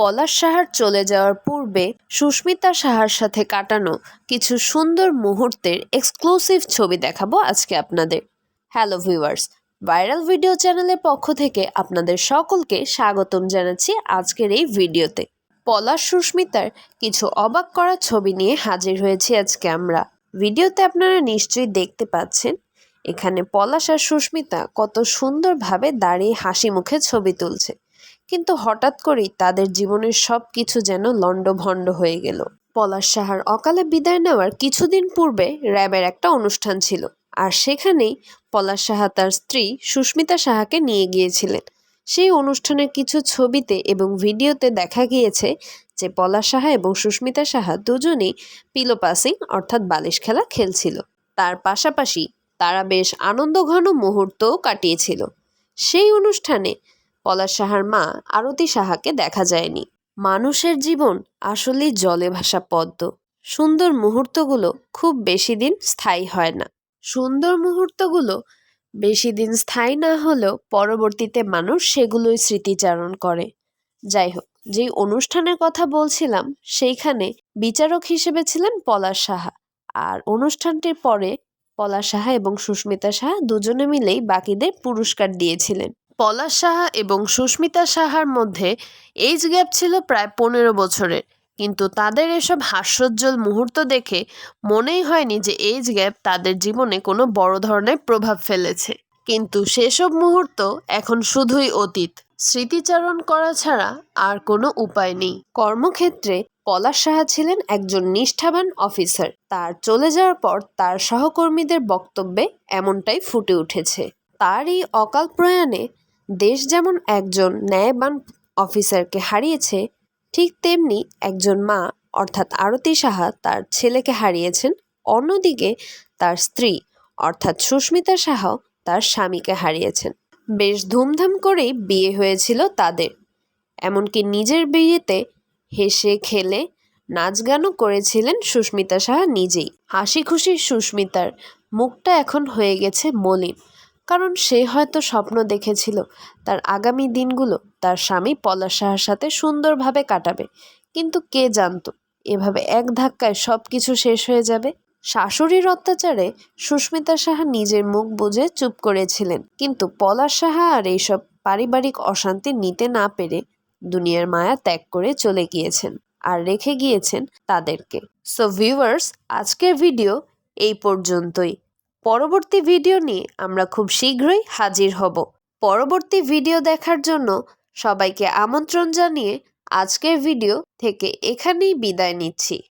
পলাশ সাহার চলে যাওয়ার পূর্বে সুস্মিতা সাহার সাথে কাটানো কিছু সুন্দর মুহূর্তের এক্সক্লুসিভ ছবি দেখাবো আজকে আপনাদের। হ্যালো ভিউয়ার্স ভাইরাল ভিডিও চ্যানেলের পক্ষ থেকে আপনাদের সকলকে স্বাগতম জানাচ্ছি আজকের এই ভিডিওতে। পলাশ সুস্মিতার কিছু অবাক করা ছবি নিয়ে হাজির হয়েছি আজকে আমরা। ভিডিওতে আপনারা নিশ্চয়ই দেখতে পাচ্ছেন, এখানে পলাশ আর সুস্মিতা কত সুন্দরভাবে দাঁড়িয়ে হাসি মুখে ছবি তুলছে। কিন্তু হঠাৎ করেই তাদের জীবনের সব কিছু যেন লণ্ডভণ্ড হয়ে গেল। পলাশ সাহার অকালে বিদায় নেওয়ার কিছুদিন পূর্বে র্যাবের একটা অনুষ্ঠান ছিল আর সেখানেই পলাশ সাহা তার স্ত্রী সুস্মিতা সাহাকে নিয়ে গিয়েছিলেন। সেই অনুষ্ঠানের কিছু ছবিতে এবং ভিডিওতে দেখা গিয়েছে যে পলাশ সাহা এবং সুস্মিতা সাহা দুজনেই পিলো পাসিং অর্থাৎ বালিশ খেলা খেলছিল। তার পাশাপাশি তারা বেশ আনন্দঘন মুহূর্তও কাটিয়েছিল। সেই অনুষ্ঠানে পলাশ সাহার মা আরতি সাহাকে দেখা যায়নি। মানুষের জীবন আসলেই জলে ভাসা পদ্ম। সুন্দর মুহূর্তগুলো খুব বেশি দিন স্থায়ী হয় না। সুন্দর মুহূর্তগুলো বেশি দিন স্থায়ী না হলেও পরবর্তীতে মানুষ সেগুলোই স্মৃতিচারণ করে। যাই হোক, যেই অনুষ্ঠানের কথা বলছিলাম, সেইখানে বিচারক হিসেবে ছিলেন পলাশ সাহা। আর অনুষ্ঠানটির পরে পলাশ সাহা এবং সুস্মিতা সাহা দুজনে মিলেই বাকিদের পুরস্কার দিয়েছিলেন। পলাশ সাহা এবং সুস্মিতা সাহার মধ্যে এইজ গ্যাপ ছিল প্রায় পনেরো বছরের। কিন্তু তাদের এসব হাস্যোজ্জ্বল মুহূর্ত দেখে মনেই হয়নি যে এইজ গ্যাপ তাদের জীবনে কোনো বড় ধরনের প্রভাব ফেলেছে। কিন্তু সেসব মুহূর্ত এখন শুধুই অতীত। স্মৃতিচারণ করা ছাড়া আর কোনো উপায় নেই। কর্মক্ষেত্রে পলাশ সাহা ছিলেন একজন নিষ্ঠাবান অফিসার। তার চলে যাওয়ার পর তার সহকর্মীদের বক্তব্যে এমনটাই ফুটে উঠেছে। তার এই অকাল প্রয়াণে দেশ যেমন একজন ন্যায়বান অফিসারকে হারিয়েছে, ঠিক তেমনি একজন মা, অর্থাৎ আরতি সাহা, তার ছেলেকে হারিয়েছেন। অন্যদিকে তার স্ত্রী, অর্থাৎ সুস্মিতা সাহাও তার স্বামীকে হারিয়েছেন। বেশ ধুমধাম করেই বিয়ে হয়েছিল তাদের। এমনকি নিজের বিয়েতে হেসে খেলে নাচ গানও করেছিলেন সুস্মিতা সাহা নিজেই। হাসি খুশি সুস্মিতার মুখটা এখন হয়ে গেছে মলিন। কারণ সে হয়তো স্বপ্ন দেখেছিল। তার আগামী দিনগুলো তার স্বামী পলাশ সাহার সাথে সুন্দরভাবে কাটাবে। কিন্তু কে জানতো, এভাবে এক ধাক্কায় সব কিছু শেষ হয়ে যাবে? শাশুড়ির অত্যাচারে সুস্মিতা সাহা নিজের মুখ বুঝে চুপ করেছিলেন। কিন্তু পলাশ সাহা আর এইসব পারিবারিক অশান্তি নিতে না পেরে দুনিয়ার মায়া ত্যাগ করে চলে গিয়েছেন আর রেখে গিয়েছেন তাদেরকে। সো ভিউয়ার্স আজকের ভিডিও এই পর্যন্তই। পরবর্তী ভিডিও নিয়ে আমরা খুব শীঘ্রই হাজির হব। পরবর্তী ভিডিও দেখার জন্য সবাইকে আমন্ত্রণ জানিয়ে আজকের ভিডিও থেকে এখানেই বিদায় নিচ্ছি।